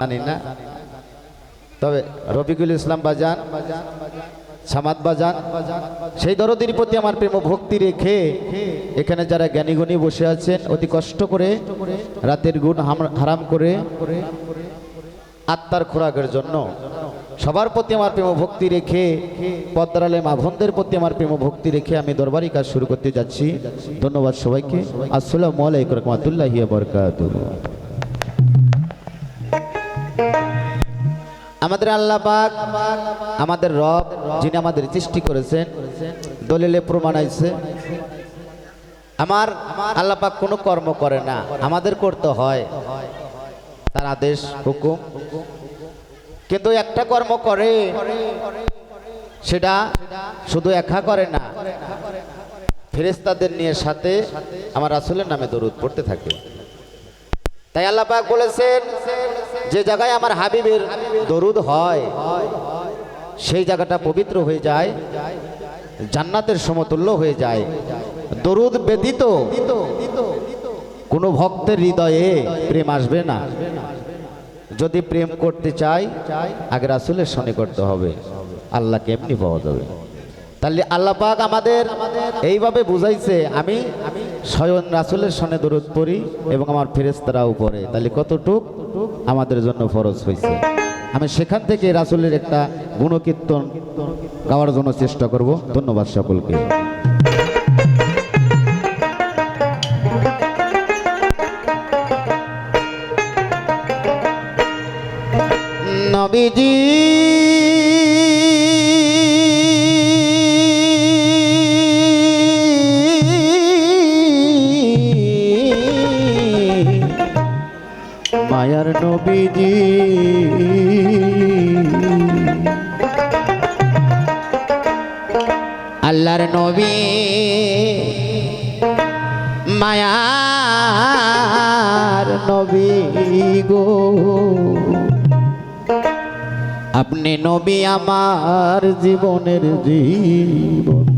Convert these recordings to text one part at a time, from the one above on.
জানি না তবে রফিকুল ইসলাম বাজান, সামাদ বাজান, সেই দরদির প্রতি আমার প্রেম ভক্তি রেখে এখানে যারা জ্ঞানীগুণী বসে আছেন, অতি কষ্ট করে রাতের গুণ হারাম করে আত্মার খোরাকের জন্য সবার প্রতি আমার প্রেম ভক্তি রেখে পদ্মারালে মাভনদের প্রতি আমার প্রেম ভক্তি রেখে আমি দরবারি কাজ শুরু করতে যাচ্ছি। ধন্যবাদ সবাইকে। আসসালামু আলাইকুম রহমতুল্লাহি বরকাতুহ। আমাদের আল্লাহ পাক, আমাদের রব যিনি আমাদের সৃষ্টি করেছেন, দলিলে প্রমাণ আইছে আমার আল্লাহ পাক কোনো কর্ম করে না, আমাদের করতে হয়। তার আদেশ, হুকুম। কিন্তু একটা কর্ম করে, সেটা শুধু একা করে না ফেরেস্তাদের নিয়ে সাথে আমার রাসূলের নামে দরুদ পড়তে থাকে। তাই আল্লাহ পাক বলেছেন যে জায়গায় আমার হাবিবের দরুদ হয়, সেই জায়গাটা পবিত্র হয়ে যায়, জান্নাতের সমতুল্য হয়ে যায়। দরুদ ব্যতীত কোনো ভক্তের হৃদয়ে প্রেম আসবে না। যদি প্রেম করতে চাই, আগে রাসুলের সনে করতে হবে। আল্লাহকে এমনি পাওয়া যাবে। তাহলে আল্লাহ পাক আমাদের এইভাবে বুঝাইছে, আমি আমি স্বয়ং রাসুলের সনে দরুদ পড়ি এবং আমার ফেরেস্তারাও পড়ে। তাহলে কতটুক? আমাদের জন্য ফরজ হয়েছে। আমি সেখান থেকে রাসুলের একটা গুণকীর্তন গাওয়ার জন্য চেষ্টা করব। ধন্যবাদ সকলকে। নবীজি নবীজি। আল্লাহর নবী মায়ার নবী গো। আপনি নবী আমার জীবনের জীবন।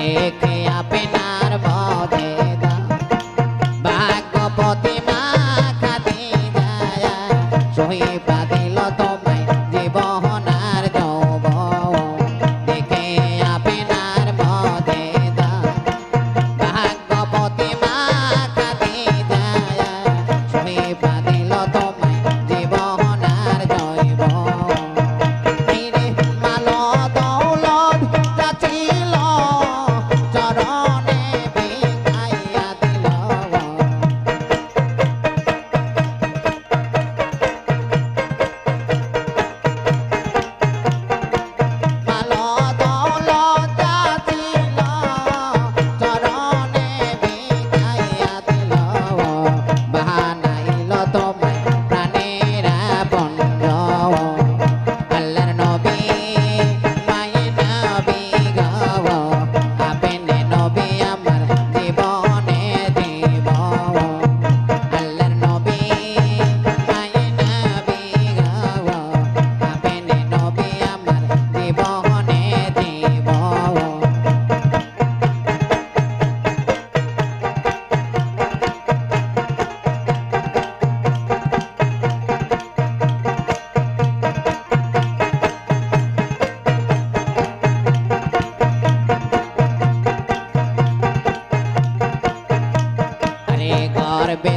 देख গর্বে